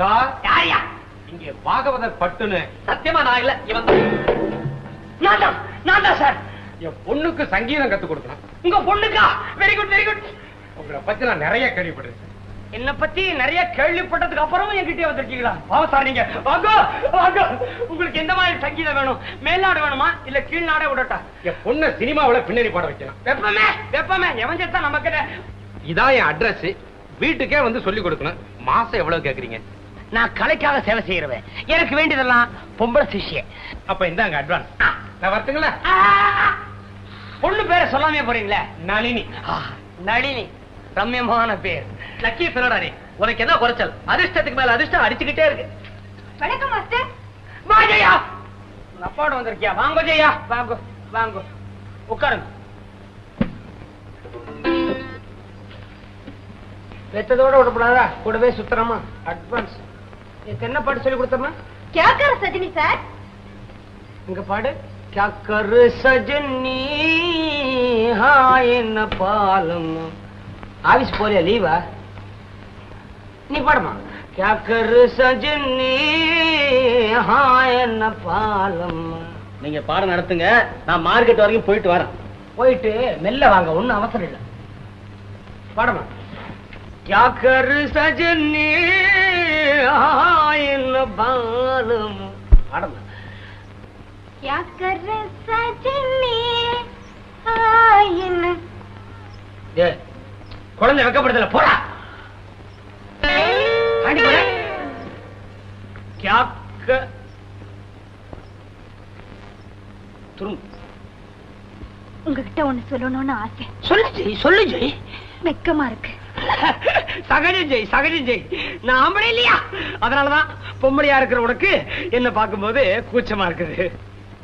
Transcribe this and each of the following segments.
Sir? யாரையா? இங்க பாகவதர் பட்டுன்னு. சத்தியமா நான் இல்ல இவன் தான். நான் தான் சார். என் பொண்ணுக்கு சங்கீதம் கத்து கொடுக்கணும். உங்க பொண்ணுக்கா? வெரி குட் வெரி குட் உங்களை பத்தி நான் நிறைய கேள்விப்பட்டிருக்கேன். என்ன பத்தி நிறைய கேள்விப்பட்டதுக்கு அப்புறமும் என்கிட்ட வந்திருக்கீங்களா? வாங்க சார் நீங்க. வாங்க வாங்க. உங்களுக்கு எந்த மாதிரி சங்கீதம் வேணும்? மேல்நாடு வேணுமா? இல்ல கீழ்நாடே விடட்டா? என் பொண்ணை சினிமாவுல பின்னணி பாட வைக்கலாம் வெப்பமே வெப்பமே. எவன் செத்தா நம்ம கிட்ட இதான் என் அட்ரஸ் வீட்டுக்கே வந்து சொல்லி கொடுக்கணும். மாசம் எவ்வளவு கேக்குறீங்க? நான் கலைக்காக சேவை செய்யறவன். எனக்கு வேண்டியதெல்லாம் பொம்பளை சிஷ்ய. அப்ப இந்தாங்க அட்வான்ஸ் நான் வரட்டுங்களா? பொண்ணு பேரை சொல்லாமே போறீங்களே? நளினி. நளினி. ரம்யமான பேர். லக்கி நீ உனக்கு என்ன குறைச்சல்? அதிர்ஷ்டத்துக்கு மேல அதிர்ஷ்டம் அடிச்சுக்கிட்டே இருக்கு. வணக்கம் மாஸ்டர். வா ஜெயா. அப்பாவோட வந்திருக்கியா? வாங்க ஜெயா. வாங்க வாங்க. உட்காருங்க. வெத்ததோட விடப்படாதா? கூடவே சுத்தரமா அட்வான்ஸ் என்ன பாட்டு சொல்லி கொடுத்தம்மா? கேக்கர சஜினி சார். இங்க பாடு. கேக்கர் சஜினி என்ன பாலம். ஆபீஸ் போறியா லீவா நீ பாடமா கேக்கர் சஜினி என்ன பாலம். நீங்க பாடம் நடத்துங்க. நான் மார்க்கெட் வரைக்கும் போயிட்டு வரேன். போயிட்டு மெல்ல வாங்க ஒன்னும் அவசரம் இல்லை. பாடமா கேக்கர் சஜினி सजनी हाय न பாலம் பாடமா क्या कर सजनी ஆயின் ஏய், குழந்தை வெக்கப்படுதல போடா ஆண்டி போட क्या कर துரும் உங்ககிட்ட ஒண்ணு சொல்லணும்னு ஆசை சொல்லு ஜெய் சொல்லு ஜெய் வெக்கமா இருக்கு சகஜம் ஜெய் சகஜம் ஜெய். நான் ஆம்பளை இல்லையா? அதனாலதான் பொம்பளையா இருக்கிற உனக்கு என்ன பார்க்கும்போது கூச்சமா இருக்குது.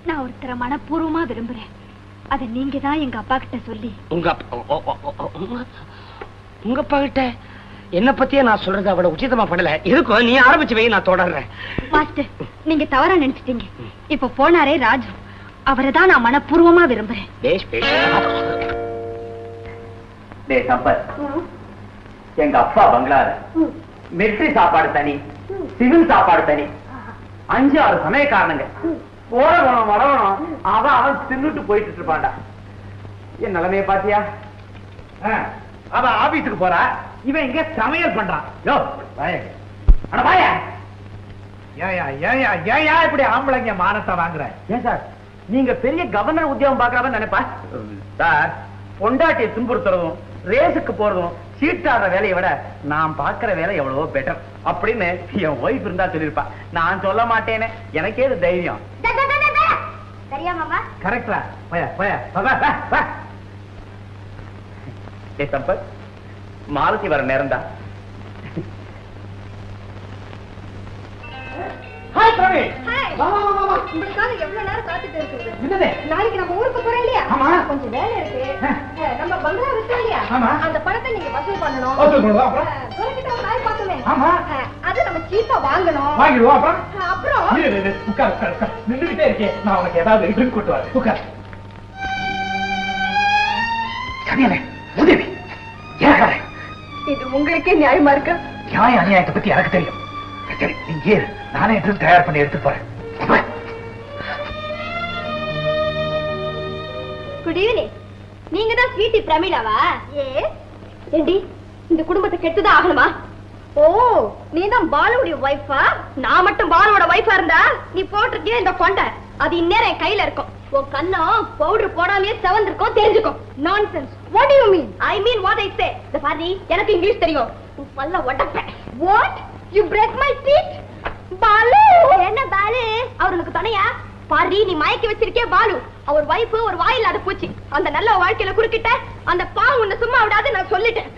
நான் ஒருத்தரை மனப்பூர்வமா விரும்புறேன். அத நீங்க தான் எங்க அப்பா கிட்ட சொல்லி. உங்க உங்க- அப்பா கிட்ட என்ன பத்தியே நான் சொல்றது அவட உச்சிதமா பண்ணல. இருக்கும் நீ ஆரம்பிச்சு வை நான் தொடர்றேன். மாஸ்டர் நீங்க தவறா நினைச்சிட்டீங்க. இப்ப போனாரே ராஜு. அவரை தான் நான் மனப்பூர்வமா விரும்புறேன். பேஷ் பேஷ். டேய் சம்பத் எங்க அப்பா பங்களால மிலிட்டரி சாப்பாடு தனி சிவில் சாப்பாடு தனி. அஞ்சு ஆறு சமயக்காரனுங்க. போறவனும் வரவனும் அவன் அவன் தின்னுட்டு போயிட்டு இருப்பான்டா. என் நிலைமைய பாத்தியா அவன் ஆபீஸுக்கு போறா. இவன் இங்க சமையல் பண்றான். யோ அட வாய. ஏயா ஏயா ஏயா இப்படி ஆம்பளைங்க மானத்தை வாங்குற? ஏன் சார்? நீங்க பெரிய கவர்னர் உத்தியோகம் பாக்குறவன் நினைப்பா? சார் பொண்டாட்டியை துன்புறுத்துறதும் ரேஸுக்கு போறதும் சீட்டாடுற வேலையை விட நான் பாக்குற வேலை எவ்வளவோ பெட்டர் அப்படின்னு என் ஒய்ஃப் இருந்தா சொல்லிருப்பா நான் சொல்ல மாட்டேனே எனக்கே இது தைரியம். கரெக்டா மாலதி வர நேரம் தான். ஹாய் பிரவீன் வா வா வா வா உங்களுக்காக எவ்வளவு நேரம் காத்துட்டு இருக்குது என்னது? நாளைக்கு நம்ம ஊருக்கு போறோம் இல்லையா? ஆமா. கொஞ்சம் வேலை இருக்கு. நம்ம பங்களா விட்டோம் இல்லையா? ஆமா. அந்த பணத்தை நீங்க வசூல் பண்ணணும். வசூல் பண்ணணும், அப்புறம்? ஒரு நாய் பார்த்தோமே. ஆமா. அது நம்ம சீப்பா வாங்கணும். வாங்கிடுவோம் அப்புறம்? அப்புறம். உட்கார் உட்கார் உட்கார். நின்றுகிட்டே இருக்கேன் நான் உனக்கு ஏதாவது ட்ரிங்க் கொண்டு வரேன். உட்கார். சனியனே உதவி. இது உங்களுக்கே நியாயமா இருக்கு? நியாய அநியாயத்தை பத்தி எனக்கு தெரியும். சரி நீங்க ஏறு. நானே ட்ரிங்க் தயார் பண்ணி எடுத்துட்டு போறேன். குட் ஈவினிங் நீங்க தான் ஸ்வீட்டி பிரமிளாவா? ஏ ஏண்டி இந்த குடும்பத்தை கெட்டுதான் ஆகணுமா? ஓ நீ தான் பாலுடைய ஒய்ஃபா நான் மட்டும் பாலுவோட ஒய்ஃபா இருந்தா நீ போட்டிருக்கிய இந்த கொண்டை அது இந்நேரம் என் கையில இருக்கும். உன் கண்ணம் பவுடர் போடாமலே செவந்திருக்கும் தெரிஞ்சுக்கும். Nonsense what you mean I mean what I say இந்த பாரு எனக்கு இங்கிலீஷ் தெரியும். உன் பல்ல ஒட்டப்பேன் what you break my teeth Balu. என்ன பாலு? அவர் உனக்கு துணையா? பாரு நீ மயக்கி வச்சிருக்கே பாலு. அவர் வைஃப் ஒரு வாயில்லாத பூச்சி. அந்த நல்ல வாழ்க்கையில குறுக்கிட்ட அந்த பாவம் உன்னை சும்மா விடாது நான் சொல்லிட்டேன்.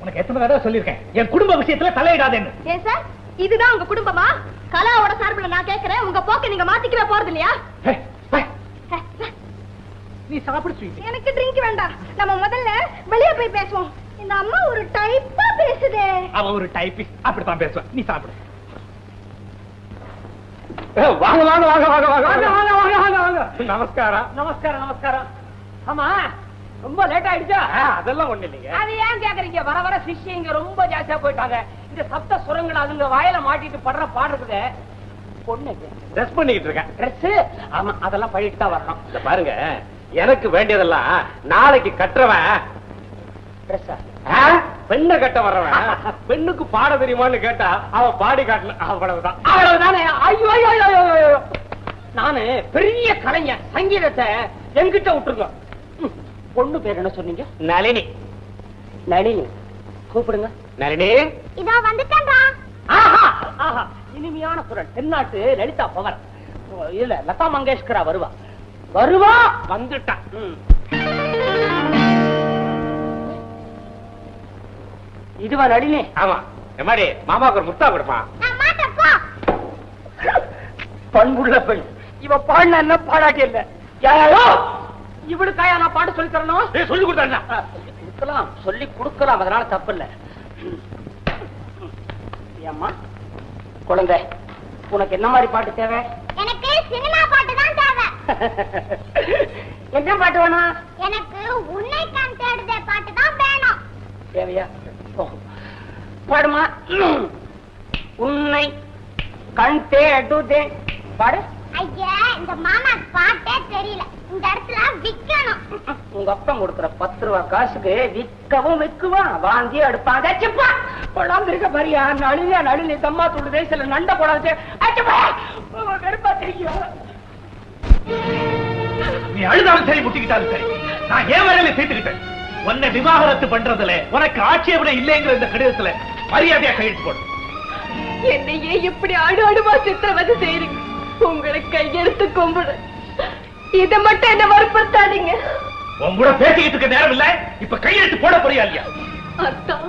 உனக்கு எத்தனை தடவை சொல்லியிருக்கேன்? என் குடும்ப விஷயத்துல தலையிடாதேன்னு. ஏன் சார்? இதுதான் உங்க குடும்பமா? கலாவோட சார்பில் நான் கேக்குறேன் உங்க போக்க நீங்க மாத்திக்கவே போறது இல்லையா. நீ சாப்பிடு எனக்கு ட்ரிங்க் வேண்டாம். நம்ம முதல்ல வெளியே போய் பேசுவோம். இந்த அம்மா ஒரு டைப்பா பேசுதே. அவ ஒரு டைப்பிஸ்ட் அப்படித்தான் பேசுவான் நீ சாப்பிடு. வாங்க வாங்க வாங்க வாங்க வாங்க வாங்க. வாங்க வாங்க வாங்க வாங்க நமஸ்காரம். நமஸ்காரம் நமஸ்காரம். ஆமா ரொம்ப லேட் ஆயிடுச்சா? அதெல்லாம் ஒண்ணு இல்லைங்க. அது ஏன் கேக்குறீங்க? வர வர சிஷ்யம் இங்க ரொம்ப ஜாஸ்தியா போயிட்டாங்க. இந்த சப்த சுரங்கள் அதுங்க வாயில மாட்டிட்டு படுற பாடு இருக்குது. பொண்ணு ட்ரெஸ் பண்ணிக்கிட்டு இருக்கேன். ட்ரெஸ் ஆமா அதெல்லாம் பழிட்டு தான் வரணும். இந்த பாருங்க எனக்கு வேண்டியதெல்லாம் நாளைக்கு கட்டுறவன். ட்ரெஸ்ஸா? பெண்ணை கட்ட வர்றவன் பெண்ணுக்கு பாட தெரியுமான்னு கேட்டா அவன் பாடி காட்டணும் அவ்வளவுதான். அவ்வளவுதானே? ஐயோ. நானு பெரிய கலைஞர் சங்கீதத்தை என்கிட்ட விட்டுருங்க. பொண்ணு பேர் என்ன சொன்னீங்க? நளினி. நளினி. கூப்பிடுங்க. நளினி. இதோ வந்துட்டேன்டா. ஆஹா ஆஹா. இனிமையான குரல். தென்னாட்டு லலிதா பவர் இல்ல லதா மங்கேஷ்கரா வருவா. வருவா? வந்துட்டான். இதுவா நளினி? ஆமா. இந்த மாதிரி மாமாவுக்கு ஒரு முத்தா கொடுப்பான் நான் மாட்டேன் போ. பண்புள்ள பெண். இவ பாடின என்ன பாடாட்டி இல்ல யாரோ இவளுக்காயா நான் பாட்டு சொல்லி தரணும்? சொல்லி கொடுக்கலாம். சொல்லி கொடுக்கலாம். அதனால தப்பு இல்ல. ஏம்மா குழந்தை உனக்கு என்ன மாதிரி பாட்டு தேவை? எனக்கு சினிமா பாட்டு தான் தேவை. என்ன பாட்டு வேணும்? எனக்கு உன்னை கண் தேடுதே பாட்டு தான் வேணும். தேவையா. பாடுமா? உன்னை கண் தேடுதே. பாடு. ஐயா இந்த மாமா பாட்டே தெரியல. இந்த இடத்துல விக்கணும். உங்க அப்பா கொடுக்குற பத்து ரூபா காசுக்கு விற்கவும் விற்குவான். வாங்கி எடுப்பாங்க அச்சப்பா கொள்ளாம இருக்க பாரியா? நழுவியா நழுவி தம்மா துடுதே சில நண்ட போடாது. கருப்பா தெரியும் நீ அழுதாலும் சரி முட்டிக்கிட்டாலும் சரி. நான் ஏன் வரையில சேர்த்துக்கிட்டேன் உன்னை விவாகரத்து பண்றதுல உனக்கு ஆட்சேபனை இல்லைங்கிற இந்த கடிதத்துல மரியாதையா கையெழுத்து போடு. என்னையே இப்படி ஆடு ஆடுமா சித்திரவதை செய்றீங்க? உங்களை கையெடுத்து கும்பிடு. இதை மட்டும் என்ன வற்புறுத்தாதீங்க. உன் கூட பேசிக்கிட்டு இருக்க நேரம் இல்ல. இப்ப கையெழுத்து போட போறியா இல்லையா? அதான்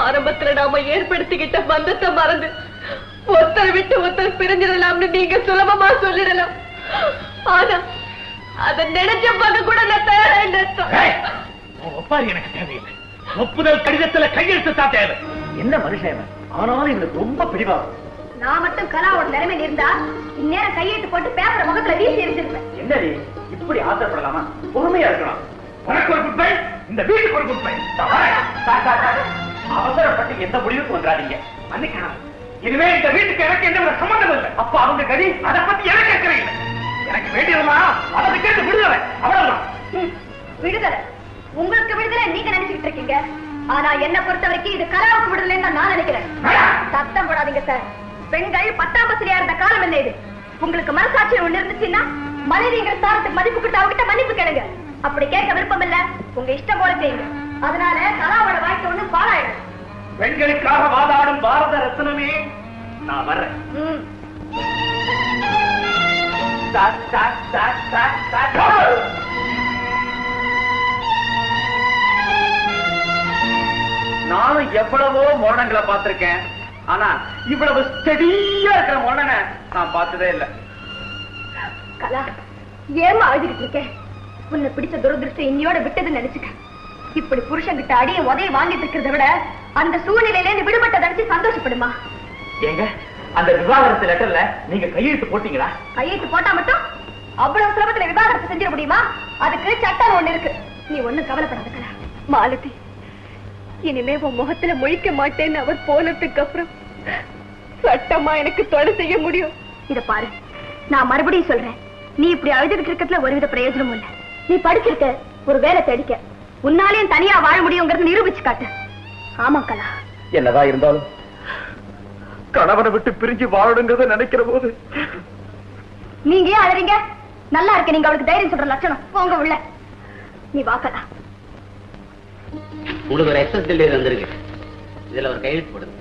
ஆரம்பத்துல நாம ஏற்படுத்திக்கிட்ட பந்தத்தை மறந்து ஒருத்தரை விட்டு ஒருத்தர் பிரிஞ்சிடலாம்னு நீங்க சுலபமா சொல்லிடலாம். ஆனா அத நினைச்ச பார்க்க கூட நான் தயாரா ஒப்பாரி எனக்கு தேவையில்லை. ஒப்புதல் கடிதத்துல கையெழுத்து தான் தேவை. என்ன மனுஷன்? ஆனாலும் இவனுக்கு ரொம்ப பிடிவா. நான் மட்டும் கலாவோட நிலைமையில இருந்தா இந்நேரம் கையெழுத்து போட்டு பேப்பரை முகத்துல வீசி எரிஞ்சிருப்பேன் என்னடி? இப்படி ஆத்திரப்படலாமா பொறுமையா இருக்கலாம். உனக்கு ஒரு குட் பைட், இந்த வீட்டுக்கு ஒரு சார். அவசரப்பட்டு எந்த முடிவுக்கு வந்துடாதீங்க மன்னிக்கணும். இனிமே இந்த வீட்டுக்கு எனக்கு எந்த ஒரு சம்பந்தம் இல்லை. அப்ப அவங்க கதி அதை பத்தி எனக்கு இல்லை. எனக்கு வேண்டியதெல்லாம் அதை கேட்டு விடுதலை. அவ்வளவுதான். விடுதலை. உங்களுக்கு விடுதலை நீங்க நினைச்சுக்கிட்டு இருக்கீங்க. ஆனா என்ன பொறுத்த வரைக்கும் இது கலாவுக்கு விடுதலைன்னு நான் நினைக்கிறேன். சத்தம் போடாதீங்க சார் பெண்கள் பத்தாம் பசலியா இருந்த காலம் என்ன இது? உங்களுக்கு மனசாட்சி ஒண்ணு இருந்துச்சுன்னா மனைவிங்கிற ஸ்தானத்துக்கு மதிப்பு கொடுத்து அவகிட்ட மன்னிப்பு கேளுங்க. அப்படி கேட்க விருப்பம் இல்ல. உங்க இஷ்டம் போல செய்யுங்க. அதனால கலாவோட வாழ்க்கை ஒண்ணு பாழாயிடும். பெண்களுக்காக வாதாடும் பாரத ரத்னமே நான் வர்றேன். Sir, sir, sir, sir, sir. நானும் எவ்வளவோ மோடங்களை பார்த்திருக்கேன். ஆனா இவ்வளவு ஸ்டெடியா இருக்கிற மோடனை நான் பார்த்ததே இல்லை. கலா ஏமா அழுதுகிட்டு இருக்க? உன்னை பிடிச்ச துரதிருஷ்டம் இன்னையோட விட்டதுன்னு நினைச்சுக்க. இப்படி புருஷன்கிட்ட அடிய உதவி வாங்கிட்டு இருக்கிறத விட அந்த சூழ்நிலையில இருந்து விடுபட்ட நினைச்சு சந்தோஷப்படுமா? ஏங்க அந்த விவாகரத்து லெட்டர்ல நீங்க கையெழுத்து போட்டீங்களா? கையெழுத்து போட்டா மட்டும்? அவ்வளவு சுலபத்துல விவாகரத்து செஞ்சிட முடியுமா? அதுக்கு சட்டம் ஒண்ணு இருக்கு. நீ ஒண்ணும் கவலைப்படாத கலா. மாலதி இனிமே உன் முகத்துல முழிக்க மாட்டேன்னு அவர் போனதுக்கு அப்புறம் சட்டமா எனக்கு தொலை செய்ய முடியும். இத பாரு நான் மறுபடியும் சொல்றேன். நீ இப்படி அழுதுகிட்டு இருக்கிறதுல ஒருவித பிரயோஜனமும் இல்ல. நீ படிச்சிருக்க ஒரு வேலை தேடிக்க. உன்னாலேயும் தனியா வாழ முடியுங்கிறது நிரூபிச்சு காட்டு. ஆமா கலா. என்னதான் இருந்தாலும் கணவனை விட்டு பிரிஞ்சு வாழணுங்கிறத நினைக்கிற போது நீங்க ஏன் அழறீங்க? நல்லா இருக்க நீங்க அவளுக்கு தைரியம் சொல்ற லட்சணம் போங்க உள்ள. நீ வாக்கலா உங்களுக்கு ஒரு எக்ஸஸ் டெலிவரி வந்திருக்கு. இதுல ஒரு கையெழுத்து போடுங்க.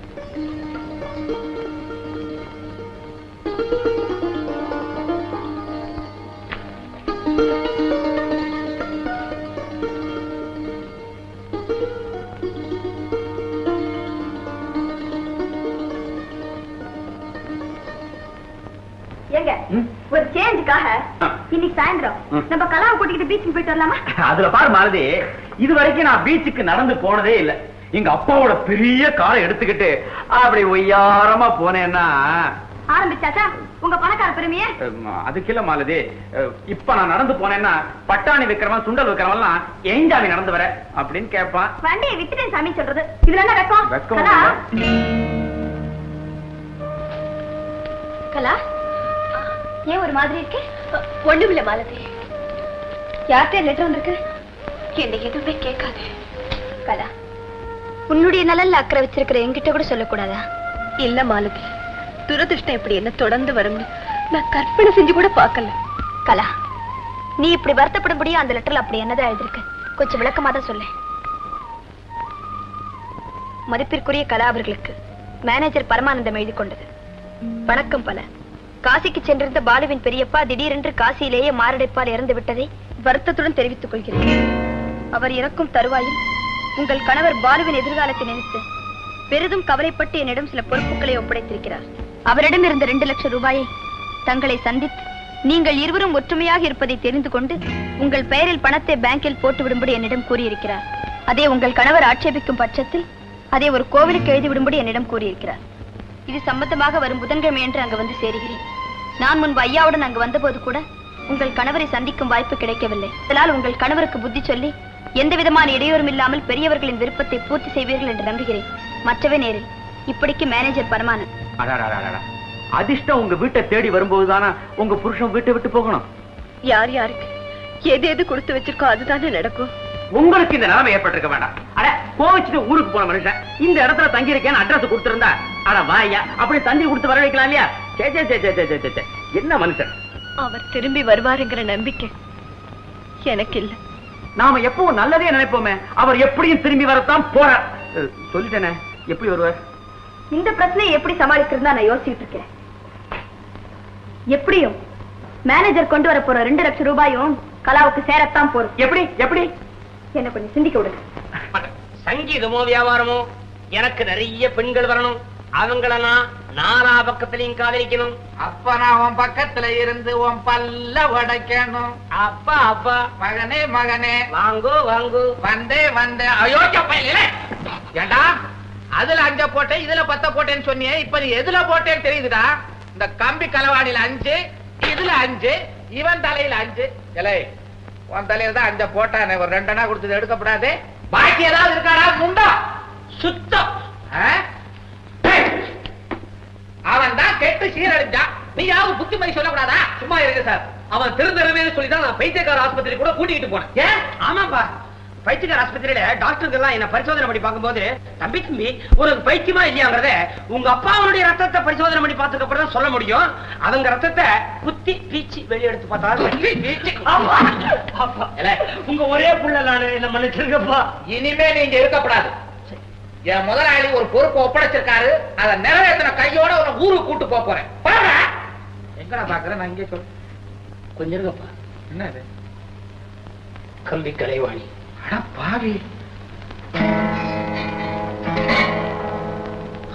ஏங்க ஒரு சேஞ்சுக்காக இன்னைக்கு சாயந்தரம். நம்ம கலாவை கூட்டிக்கிட்டு பீச்சுக்கு போயிட்டு வரலாமா? அதுல பாரு மாலதி. இது வரைக்கும் நான் பீச்சுக்கு நடந்து போனதே இல்ல. எங்க அப்பாவோட பெரிய காரை எடுத்துக்கிட்டு அப்படி ஒய்யாரமா போனேன்னா. ஆரம்பிச்சாச்சா? உங்க பணக்கார பெருமைய? அதுக்கு இல்ல மாலதி. இப்ப நான் நடந்து போனேன்னா பட்டாணி விக்கிறவன் சுண்டல் விக்கிறவன்லாம் ஏஞ்சாமி நடந்து வர அப்படின்னு கேட்பான் வண்டியை வித்துட்டேன் சாமி சொல்றது. இதுல என்ன வெக்கம்? வெக்கம் கலா? இல்ல. கலா ஏன் ஒரு மாதிரி இருக்கு? ஒண்ணுமில்ல மாலதி. யார்கிட்ட லெட்டர் வந்திருக்கு? என்னை எதுவுமே கேட்காது. கலா உன்னுடைய நலன்ல அக்கறை வச்சிருக்கிற என்கிட்ட கூட சொல்லக்கூடாதா? இல்ல மாலதி துரதிருஷ்டம் இப்படி என்ன தொடர்ந்து வரும்னு நான் கற்பனை செஞ்சு கூட பார்க்கல. கலா நீ இப்படி வருத்தப்படும்படியா அந்த லெட்டர்ல அப்படி என்னதான் எழுதிருக்கு? கொஞ்சம் விளக்கமா தான் சொல்ல மதிப்பிற்குரிய கலா அவர்களுக்கு மேனேஜர் பரமானந்தம் எழுதி கொண்டது. வணக்கம் பல. காசிக்கு சென்றிருந்த பாலுவின் பெரியப்பா திடீரென்று காசியிலேயே மாரடைப்பால் இறந்து விட்டதை வருத்தத்துடன் தெரிவித்துக் கொள்கிறேன். அவர் இறக்கும் தருவாயில் உங்கள் கணவர் பாலுவின் எதிர்காலத்தை நினைத்து பெரிதும் கவலைப்பட்டு என்னிடம் சில பொறுப்புகளை ஒப்படைத்திருக்கிறார். அவரிடம் இருந்த இரண்டு லட்சம் ரூபாயை தங்களை சந்தித்து நீங்கள் இருவரும் ஒற்றுமையாக இருப்பதை தெரிந்து கொண்டு உங்கள் பெயரில் பணத்தை பேங்கில் போட்டுவிடும்படி என்னிடம் கூறியிருக்கிறார். அதே உங்கள் கணவர் ஆட்சேபிக்கும் பட்சத்தில் அதை ஒரு கோவிலுக்கு எழுதி விடும்படி என்னிடம் கூறியிருக்கிறார். இது சம்பந்தமாக வரும் புதன்கிழமை என்று அங்கு வந்து சேருகிறேன். நான் முன்பு ஐயாவுடன் அங்கு வந்தபோது கூட உங்கள் கணவரை சந்திக்கும் வாய்ப்பு கிடைக்கவில்லை. அதனால் உங்கள் கணவருக்கு புத்தி சொல்லி எந்த விதமான இடையூறும் இல்லாமல் பெரியவர்களின் விருப்பத்தை பூர்த்தி செய்வீர்கள் என்று நம்புகிறேன். மற்றவை நேரில். இப்படிக்கு மேனேஜர் பரமானந்த். அதிர்ஷ்டம் உங்க வீட்டை தேடி வரும்போதுதானா உங்க புருஷன் வீட்டை விட்டு போகணும்? யார் யாருக்கு? எது எது கொடுத்து வச்சிருக்கோ அதுதானே நடக்கும். உங்களுக்கு இந்த நிலைமை ஏற்பட்டிருக்க வேண்டாம். அட கோவிச்சுட்டு ஊருக்கு போன மனுஷன். இந்த இடத்துல தங்கி இருக்கேன்னு அட்ரஸ் கொடுத்திருந்தா அட வாயா அப்படி தந்தி கொடுத்து வர வைக்கலாம் இல்லையா? சே சே சே சே, சே சே, சே, சே. என்ன மனுஷன்? அவர் திரும்பி வருவாருங்கிற நம்பிக்கை எனக்கு இல்ல. நாம எப்பவும் நல்லதே நினைப்போமே. அவர் எப்படியும் திரும்பி வரத்தான் போறார். அஹ், சொல்லிட்டேனே எப்படி வருவார்? இந்த பிரச்சனையை எப்படி சமாளிக்கிறதா நான் யோசிச்சுட்டு இருக்கேன். எப்படியும் மேனேஜர் கொண்டு வர போற ரெண்டு லட்சம் ரூபாயும் கலாவுக்கு சேரத்தான் போறோம். எப்படி எப்படி? என்ன கொஞ்சம் சிந்திக்க விடுங்க. சங்கீதமோ வியாபாரமோ எனக்கு நிறைய பெண்கள் வரணும். அவங்கள நான் நாலா பக்கத்திலையும் காதலிக்கணும். அப்ப நான் உன் பக்கத்துல இருந்து உன் பல்ல உடைக்கணும். அப்பா அப்பா. மகனே மகனே. வாங்கோ வாங்கோ. வந்தே வந்தே. அயோக்கிய பையலே ஏண்டா? அதுல அஞ்ச போட்டேன் இதுல பத்த போட்டேன்னு சொன்னியே. இப்ப நீ எதுல போட்டேன்னு தெரியுதுடா? இந்த கம்பி கலவாடியில அஞ்சு இதுல அஞ்சு இவன் தலையில அஞ்சு. இலை உன் தலையில தான் அஞ்ச போட்டானே. ஒரு ரெண்டனா கொடுத்தது எடுக்கப்படாது. பாக்கி ஏதாவது இருக்காடா? முண்டா. சுத்தம். அவன் தான் கெட்டு சீரழிஞ்சான் நீயாவது புத்திமதி சொல்லக்கூடாதா? சும்மா இருங்க சார். அவன் திருந்தரவே சொல்லி தான் நான் பைத்தியக்கார ஆஸ்பத்திரி கூட கூட்டிகிட்டு போனேன். ஏன் ஆமாப்பா. பைத்தியக்கார ஆஸ்பத்திரியில டாக்டர்கள் எல்லாம் என்ன பரிசோதனை பண்ணி பார்க்கும்போது தம்பி தம்பி உனக்கு பைத்தியமா இல்லையாங்கிறத உங்க அப்பாவுடைய ரத்தத்தை பரிசோதனை பண்ணி பார்த்ததுக்கு அப்புறம் தான் சொல்ல முடியும். அவங்க ரத்தத்தை குத்தி பீச்சி வெளியெடுத்து பார்த்தா குத்தி பீச்சி. ஆமா. அப்பா இல்ல, உங்க ஒரே புள்ள நானு என்ன மன்னிச்சிருக்கப்பா இனிமே நீங்க இருக்கப்படாது என் முதலாளி ஒரு பொறுப்பு ஒப்படைச்சிருக்காரு. அதை நிறைவேற்றின கையோட உன ஊருக்கு கூட்டு போப் போறேன். போடா. எங்கடா பாக்குறேன் நான் இங்கே சொல். கொஞ்சம் இருங்கப்பா. என்ன இது? கம்பி கலைவாணி. அட பாவி.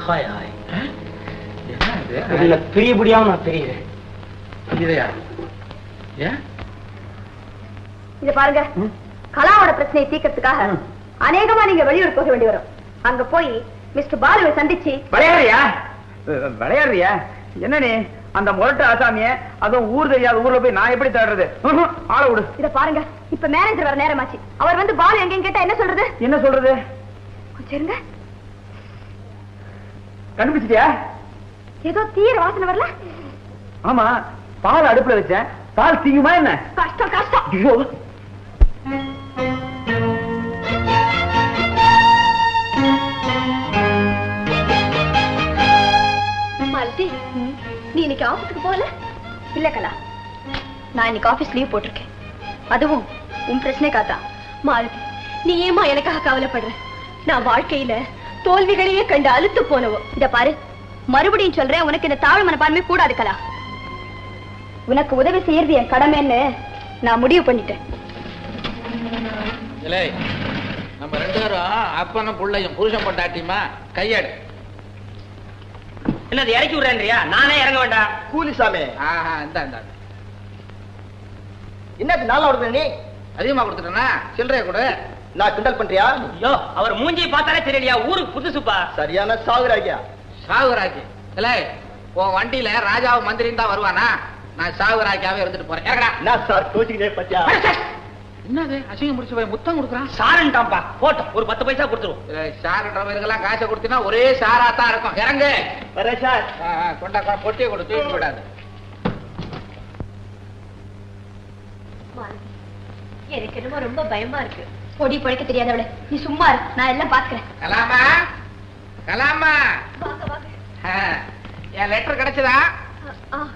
Hi hi. என்ன இது? நான் ஏன் இத பாருங்க. கலாவோட பிரச்சனையை தீர்க்கறதுக்காக அநேகமா நீங்க வெளியூர் போக வேண்டி வரும். அங்க போய் மிஸ்டர் பாலுவை சந்திச்சு. விளையாடுறியா? விளையாடுறியா? என்ன நீ? அந்த முரட்டு ஆசாமிய அதுவும் ஊர் தெரியாத ஊர்ல போய் நான் எப்படி தேடுறது? ஆளை விடு. இத பாருங்க. இப்ப மேனேஜர் வர நேரமாச்சு. அவர் வந்து பாலு எங்கன்னு கேட்டா என்ன சொல்றது? என்ன சொல்றது? கொஞ்சம் இருங்க கண்டுபிடிச்சிட்டியா? ஏதோ தீர வாசனை வரல? ஆமா பால் அடுப்புல வச்சேன். பால் தீங்குமா என்ன? கஷ்டம் கஷ்டம். இன்னைக்கு ஆபீஸ்க்கு போகல? இல்ல கலா. நான் இன்னைக்கு ஆபீஸ் லீவ் போட்டிருக்கேன். அதுவும் உன் பிரச்சனை காத்தா மாலதி நீ ஏமா எனக்காக கவலைப்படுற? நான் வாழ்க்கையில தோல்விகளையே கண்டு அழுத்து போனவோ. இத பாரு. மறுபடியும் சொல்றேன் உனக்கு இந்த தாழ்வு மனப்பான்மை கூடாது கலா. உனக்கு உதவி செய்யறது என் கடமைன்னு நான் முடிவு பண்ணிட்டேன். நம்ம ரெண்டு பேரும் அப்பனும் பிள்ளையும் புருஷன் பொண்டாட்டியுமா? கையாடு. என்ன அது இறக்கி விடுறேன்றியா? நானே இறங்க வேண்டாம் கூலி சாமி. ஆஹா இந்த இந்த என்னது நாளா விடுற நீ? அதிகமா கொடுத்துட்டேன்னா சில்லறைய கொடு. நான் கிண்டல் பண்றியா? ஐயோ அவர் மூஞ்சி பார்த்தாலே தெரியலையா? ஊருக்கு புதுசுப்பா சரியான சாகுறாகியா சாகுராக்கி. இல்லை உன் வண்டியில ராஜாவும் மந்திரியும் தான் வருவானா? நான் சாகுராக்கியாவே இருந்துட்டு போறேன். என்ன சார் கோச்சிக்கிட்டே பத்தியா? என்னது? அசிங்கம் முடிச்சு போய் முத்தம் கொடுக்குறான்? சாரன்டாம்பா போட்டோம் ஒரு பத்து பைசா கொடுத்துருவோம் ஷாருன்றவருக்கெல்லாம் காசை கொடுத்தீங்கன்னா ஒரே ஷாரா தான் இருக்கும். இறங்கு. வரேன் சார். கொண்டா கொண்டா, பொட்டியை கொடு தூக்கி விடாது எனக்கு என்னமோ ரொம்ப பயமா இருக்கு. பொடி பழைக்க தெரியாதவளே நீ சும்மா இரு. நான் எல்லாம் பாத்துக்கிறேன் கலாமா? கலாமா? வாங்க வாங்க. ஆ, என் லெட்டர் கிடைச்சதா?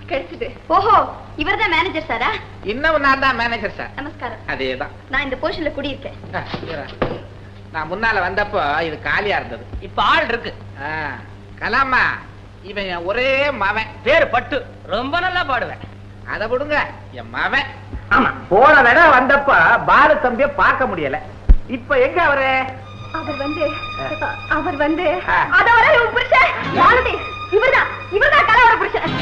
கிடைச்சது. ஓஹோ இவர்தான் மேனேஜர் சாரா இன்னும் நான் தான் மேனேஜர் சார் நமஸ்காரம். அதேதான். நான் இந்த போர்ஷன்ல குடியிருக்கேன். நான் முன்னால வந்தப்போ இது காலியா இருந்தது. இப்ப ஆள் இருக்கு. கலாமா இவன் என் ஒரே மவன். பேரு பட்டு. ரொம்ப நல்லா பாடுவேன். அதை விடுங்க என் மவன். ஆமா போன தடவை வந்தப்ப பாலு தம்பிய பார்க்க முடியல. இப்ப எங்க அவரு? அவர் வந்து அவர் வந்து ஆ. அத வர இவன் புருஷன். இவர்தான் இவர்தான் கலாவோட புருஷன்.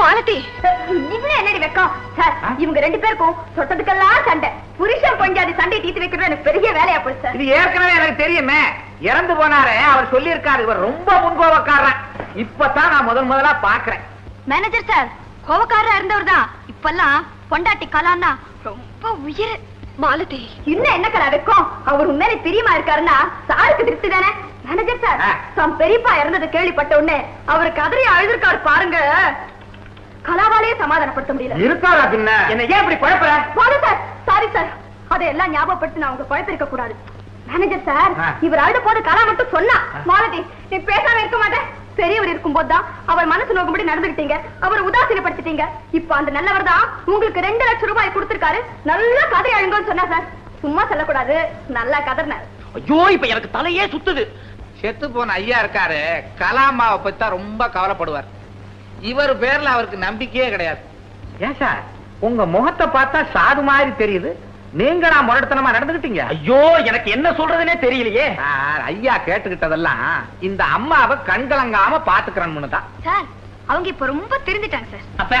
மாலதி இவ்வளவு என்னடி வெக்கம்? சார் இவங்க ரெண்டு பேருக்கும் சொட்டதுக்கெல்லாம் சண்டை. புருஷன் பஞ்சாதி சண்டை தீர்த்து வைக்கிறது எனக்கு பெரிய வேலையா போச்சு சார் இது ஏற்கனவே எனக்கு தெரியுமே. இறந்து போனாரே அவர் சொல்லி இருக்காரு இவர் ரொம்ப முன்கோபக்காரன். இப்பதான் நான் முதல் முதலா பாக்குறேன் மேனேஜர் சார் கோவக்காரரா இருந்தவர் தான் இப்பெல்லாம் பொண்டாட்டி கலான்னா ரொம்ப உயிர். மாலதி இன்னும் என்ன கலா வைக்கும்? அவர் உண்மையிலே பிரியமா இருக்காருன்னா சாருக்கு திருப்தி தானே? Manager sir. தம் பெரியப்பா இறந்தது கேள்விப்பட்ட உடனே அவர் கதறி அழுதுருக்காரு பாருங்க. கலாவாலேயே சமாதானப்படுத்த முடியல. இருக்காரா பின்ன? என்ன ஏன் இப்படி குழப்பற? போதும் சார் சாரி சார் அதையெல்லாம் ஞாபகப்படுத்தி நான் உங்க குழப்பிருக்க கூடாது. Manager sir. இவர் அழுத போது கலா மட்டும் சொன்னா. மாலதி நீ பேசாம இருக்க மாட்டேன் பெரியவர் இருக்கும்போது தான் அவர் மனசு நோக்கும்படி நடந்துக்கிட்டீங்க அவர் உதாசீனப்படுத்திட்டீங்க. இப்ப அந்த நல்லவர் தான் உங்களுக்கு ரெண்டு லட்சம் ரூபாய் கொடுத்திருக்காரு. நல்லா கதை அழுங்கன்னு சொன்னா சார் சும்மா சொல்லக்கூடாது. நல்லா கதர்னார் ஐயோ இப்ப எனக்கு தலையே சுத்துது. செத்து போன ஐயா இருக்காரு கலாமாவை பத்தி தான் ரொம்ப கவலைப்படுவார். இவர் பேர்ல அவருக்கு நம்பிக்கையே கிடையாது. ஏன் சார்? உங்க முகத்தை பார்த்தா சாது மாதிரி தெரியுது. நீங்க நான் முரடத்தனமா நடந்துகிட்டீங்க. ஐயோ எனக்கு என்ன சொல்றதுனே தெரியலையே. சார் ஐயா கேட்டுக்கிட்டதெல்லாம் இந்த அம்மாவை கண்கலங்காம பாத்துக்கிறேன்னு தான். சார் அவங்க இப்ப ரொம்ப திருந்திட்டாங்க சார். அப்ப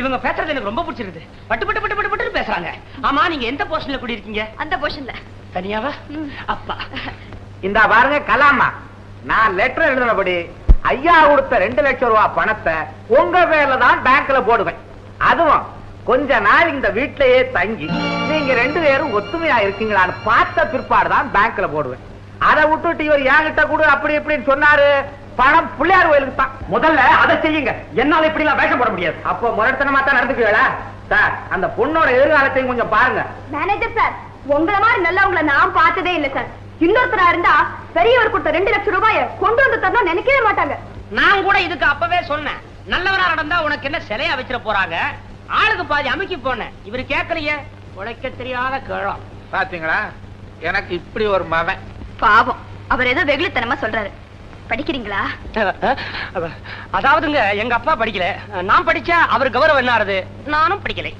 இவங்க பேசுறது எனக்கு ரொம்ப பிடிச்சிருக்குது. பட்டு பட்டு பட்டு பட்டு பட்டு பேசுறாங்க. ஆமா நீங்க எந்த போர்ஷன்ல குடி இருக்கீங்க அந்த போர்ஷன்ல தனியாவா? அப்பா. இந்த பாருங்க கலாமா. நான் லெட்டர் எழுதினபடி ஐயா கொடுத்த ரெண்டு லட்சம் ரூபாய் பணத்தை உங்க பேர்ல தான் பேங்க்ல போடுவேன். அதுவும் கொஞ்ச நாள் இந்த வீட்டிலேயே தங்கி நீங்க ரெண்டு பேரும் ஒத்துமையா இருக்கீங்களான்னு பார்த்த பிற்பாடு தான் பேங்க்ல போடுவேன். அதை விட்டுட்டு இவர் என்கிட்ட கூட அப்படி இப்படின்னு சொன்னாரு. பணம் பிள்ளையார் கோயிலுக்கு தான். முதல்ல அதை செய்யுங்க. என்னால இப்படி எல்லாம் வேஷம் போட முடியாது. அப்போ முரட்டனமா தான் நடந்துக்குவீங்களா? சார் அந்த பொண்ணோட எதிர்காலத்தையும் கொஞ்சம் பாருங்க. மேனேஜர் சார் உங்களை மாதிரி நல்லவங்கள நான் பார்த்ததே இல்லை சார். இன்னொருத்தரா இருந்தா பெரியவர் கொடுத்த ரெண்டு லட்சம் ரூபாய கொண்டு வந்து தரணும் நினைக்கவே மாட்டாங்க. நான் கூட இதுக்கு அப்பவே சொன்னேன். நல்லவரா நடந்தா உனக்கு என்ன சிலையா வச்சிட போறாங்க? ஆளுக்கு பாதி அமைக்கி போனேன். இவரு கேட்கலையே உழைக்க தெரியாத கிழம் பாத்தீங்களா? எனக்கு இப்படி ஒரு மவன் பாவம். அவர் ஏதோ வெகுளித்தனமா சொல்றாரு. படிக்கிறீங்களா? அதாவதுங்க எங்க அப்பா படிக்கல. நான் படிச்சா அவர் கௌரவம் என்ன ஆறுது? நானும் படிக்கலை.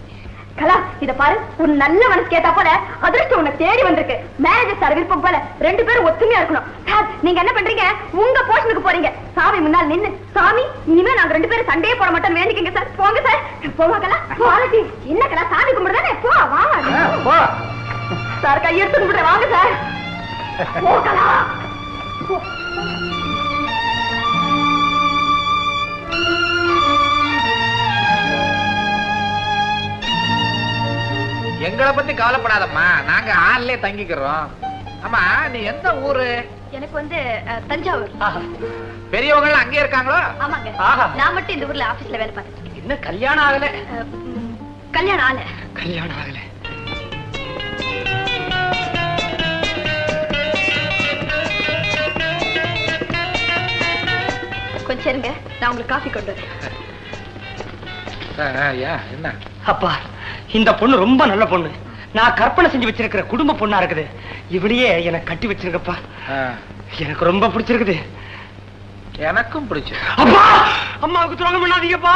கலா இத பாரு. ஒரு நல்ல மனசு கேட்டா போல அதிர்ஷ்டம் உன்னை தேடி வந்திருக்கு. மேனேஜர் சார் விருப்பம் போல ரெண்டு பேரும் ஒத்துமையா இருக்கணும். சார் நீங்க என்ன பண்றீங்க? உங்க போர்ஷனுக்கு போறீங்க. சாமி முன்னால் நின்னு. சாமி இனிமே நாங்க ரெண்டு பேரும் சண்டையே போட மாட்டோம் வேண்டிக்கங்க சார். போங்க சார். போங்க கலா. மாலதி என்ன கலா சாமி கும்பிடுதானே போ போ சார் கையெடுத்து வாங்க சார். போ கலா. எங்களை பத்தி கவலைப்படாதம்மா. நாங்க ஆள்லயே தங்கிக்கிறோம். ஆமா நீ எந்த ஊரு? எனக்கு வந்து தஞ்சாவூர். பெரியவங்க எல்லாம் அங்கே இருக்காங்களோ? ஆமாங்க. ஆஹா. நான் மட்டும் இந்த ஊர்ல ஆபீஸ்ல வேலை பார்த்துட்டு இருக்கேன். என்ன கல்யாணம் ஆகல? கல்யாணம் ஆல கல்யாணம் ஆகல. கொஞ்சம் இருங்க. நான் உங்களுக்கு காஃபி கொண்டு வரேன். என்ன? அப்பா இந்த பொண்ணு ரொம்ப நல்ல பொண்ணு. நான் கற்பனை செஞ்சு வச்சிருக்கிற குடும்ப பொண்ணா இருக்குது. இவளையே எனக்கு கட்டி வச்சிருக்கப்பா. எனக்கு ரொம்ப பிடிச்சிருக்குது. எனக்கும் பிடிச்சு அப்பா! அம்மாவுக்கு துரோகம் பண்ணாதீங்கப்பா.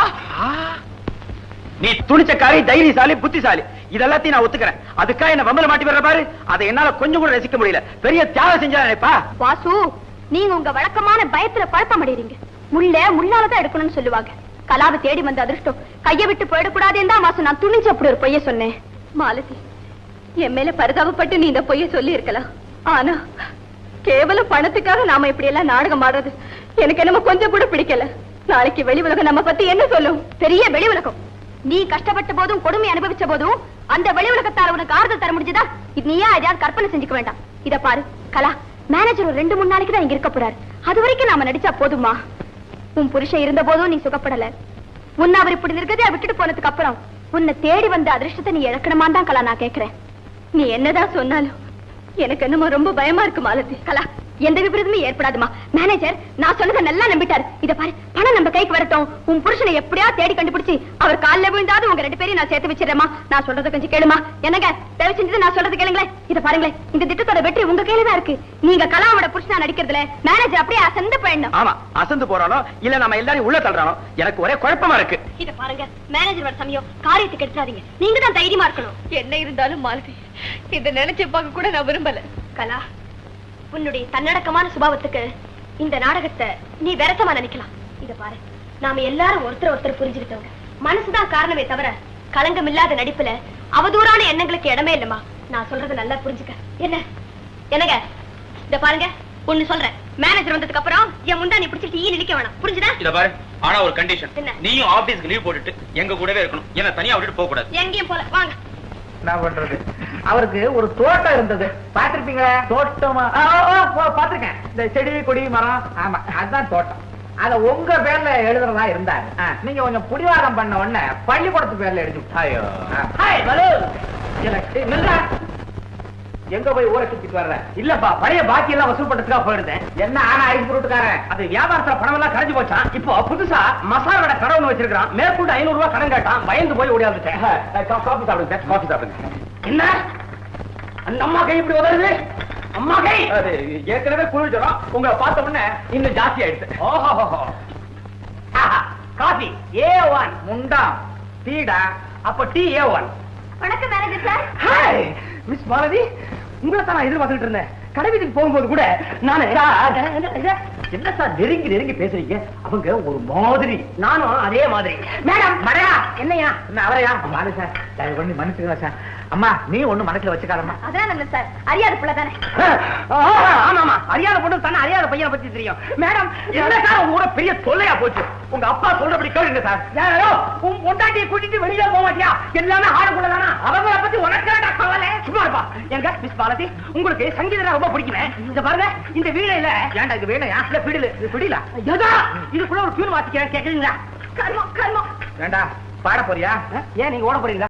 நீ துணிச்சக்காரி தைரியசாலி புத்திசாலி. இதெல்லாத்தையும் நான் ஒத்துக்கிறேன். அதுக்காக என்ன வம்பல மாட்டி வர்ற பாரு. அதை என்னால கொஞ்சம் கூட ரசிக்க முடியல. பெரிய தியாகம் செஞ்சா நினைப்பா? வாசு நீங்க உங்க வழக்கமான பயத்துல குழப்பம் அடைறீங்க முள்ள முள்ளாலதான் எடுக்கணும்னு சொல்லுவாங்க. கலாவை தேடி வந்த அதிர்ஷ்டம். கைய விட்டு போயிடக்கூடாதுன்னு தான் வாசு நான் துணிஞ்சு அப்படி ஒரு பொய்ய சொன்னேன். மாலதி என் மேல பரிதாபப்பட்டு நீ இந்த பொய்ய சொல்லி இருக்கலாம் ஆனா கேவலம் பணத்துக்காக நாம இப்படி எல்லாம் நாடகம் ஆடுறது எனக்கு என்னமோ கொஞ்சம் கூட பிடிக்கல. நாளைக்கு வெளி உலகம் நம்ம பத்தி என்ன சொல்லும்? பெரிய வெளி உலகம். நீ கஷ்டப்பட்ட போதும் கொடுமை அனுபவிச்ச போதும் அந்த வெளி உலகத்தால உனக்கு ஆறுதல் தர முடிஞ்சதா? இது நீயா எதையாவது கற்பனை செஞ்சுக்க வேண்டாம். இத பாரு கலா. மேனேஜர் ஒரு ரெண்டு மூணு நாளைக்கு தான் இங்க இருக்க போறாரு. அது வரைக்கும் நாம நடிச்சா போதுமா? உன் புருஷன் இருந்த போதும் நீ சுகப்படல. உன்னை அவர் இப்படி இருக்கிறதே விட்டுட்டு போனதுக்கு அப்புறம் உன்னை தேடி வந்த அதிர்ஷ்டத்தை நீ இழக்கணுமான்னு தான் கலா நான் கேட்கிறேன். நீ என்னதான் சொன்னாலும் எனக்கு என்னமோ ரொம்ப பயமா இருக்கு மாலதி கலா. எந்த விபரீதமும் ஏற்படாதுமா. மேனேஜர் நான் சொன்னதை நல்லா நம்பிட்டாரு. இத பாரு பணம் நம்ம கைக்கு வரட்டும். உன் புருஷனை எப்படியா தேடி கண்டுபிடிச்சு அவர் கால்ல விழுந்தாது உங்க ரெண்டு பேரையும் நான் சேர்த்து வச்சிடறேமா நான் சொல்றதை கொஞ்சம் கேளுமா. என்னங்க தயவு செஞ்சது நான் சொல்றது கேளுங்களேன். இத பாருங்களேன் இந்த திட்டத்தோட வெற்றி உங்க கையில தான் இருக்கு. நீங்க கலாவோட புருஷனா நடிக்கிறதுல மேனேஜர் அப்படியே அசந்து போயிடணும் ஆமா அசந்து போறானோ இல்ல நம்ம எல்லாரையும் உள்ள தள்ளுறானோ எனக்கு ஒரே குழப்பமா இருக்கு. இத பாருங்க மேனேஜர் வர சமயம். காரியத்துக்கு எடுத்துறாதீங்க நீங்க தான் தைரியமா இருக்கணும். என்ன இருந்தாலும் மாலதி இத நினைச்சு பார்க்க கூட நான் விரும்பல. கலா உன்னுடைய தன்னடக்கமான சுபாவத்துக்கு இந்த நாடகத்தை நீ விரசமா நினைக்கலாம். இத பாரு நாம எல்லாரும் ஒருத்தர் ஒருத்தர் புரிஞ்சுக்கிட்டவங்க. மனசுதான் காரணமே தவிர களங்கம் இல்லாத நடிப்புல அவதூறான எண்ணங்களுக்கு இடமே இல்லம்மா. நான் சொல்றது நல்லா புரிஞ்சுக்க. என்ன? என்னங்க? இத பாருங்க ஒண்ணு சொல்றேன். மேனேஜர் வந்ததுக்கு அப்புறம் என் முந்தா நீ பிடிச்சிட்டு ஈ நிக்க வேணாம். புரிஞ்சுதா? இத பாரு ஆனா ஒரு கண்டிஷன்? நீயும் ஆபீஸ்க்கு லீவ் போட்டுட்டு எங்க கூடவே இருக்கணும். என்ன தனியா விட்டுட்டு போக கூடாது எங்கேயும் போல. வாங்க. என்ன பண்றது? அவருக்கு ஒரு தோட்டம் இருந்தது. பாத்திருப்பீங்களா தோட்டமா? பாத்திருக்கேன் இந்த செடி கொடி மரம். ஆமா அதுதான் தோட்டம். அத உங்க பேர்ல எழுதுறதா இருந்தாரு. நீங்க கொஞ்சம் புடிவாதம் பண்ண உடனே பள்ளிக்கூடத்து பேர்ல எழுதி ஐயோ ஹாய் பலு எனக்கு நில்றா. எங்க போய் ஊரை சுத்திட்டு வர்ற? இல்லப்பா பழைய பாக்கி எல்லாம் வசூல் பண்றதுக்காக போயிருந்தேன். என்ன ஆனா ஐஸ் புருட்டுக்காரன் அது வியாபாரத்துல பணம் எல்லாம் கரைஞ்சு போச்சான். இப்போ புதுசா மசாலா கடை கடை ஒண்ணு வச்சிருக்கான் மேற்கொண்டு ஐநூறு ரூபாய் கடன் கேட்டான். பயந்து போய் ஓடியாந்துட்டேன். காஃபி சாப்பிடுங்க சார். காஃபி சாப்பிடுங்க. என்ன? அந்த அம்மா கை இப்படி உதறுது? அம்மா கை? அது ஏற்கனவே குளிர் ஜுரம் உங்களை பார்த்த உடனே இன்னும் ஜாஸ்தி ஆயிடுச்சு ஓஹோ காபி. ஏ ஒன் முண்டா. டீடா அப்ப டீ ஏ ஒன் வணக்கம் manager sir? Hi miss Bharathi. உங்களை தான் நான் எதிர்பார்த்துட்டு இருந்தேன். கடை வீட்டுக்கு போகும்போது கூட நானு என்ன சார் நெருங்கி நெருங்கி பேசுறீங்க? அவங்க ஒரு மாதிரி. நானும் அதே மாதிரி. மேடம் மறையா என்னையா? என்ன அவரையா? சார். தயவு பண்ணி மன்னிச்சுக்கலாம் சார். அம்மா நீ ஒண்ணு மனசுல வச்சுக்காரம்மா அதான் நல்ல சார். அறியாத பிள்ளை தானே? ஆமா ஆமா அறியாத பொண்ணு தானே அறியாத பையனை பத்தி தெரியும். மேடம் என்ன சார் உங்க கூட பெரிய தொல்லையா போச்சு? உங்க அப்பா சொல்றபடி கேளுங்க சார். யாரோ உன் பொண்டாட்டியை கூட்டிட்டு வெளியில போக மாட்டியா? எல்லாமே ஆளுக்குள்ளதானா அவங்கள பத்தி உனக்கு கவலை? சும்மா இருப்பா. எங்க மிஸ் பாரதி உங்களுக்கு சங்கீதம் ரொம்ப பிடிக்குமே. இந்த பாருங்க இந்த வீணையில ஏன்டா இது வேணையா? இல்ல பிடில. இது பிடில? ஏதா இதுக்குள்ள ஒரு டியூன் வாசிக்கிறேன் கேக்குறீங்களா? கர்மம் கர்மம். வேண்டா பாட போறியா? ஏன் நீங்க ஓட போறீங்களா?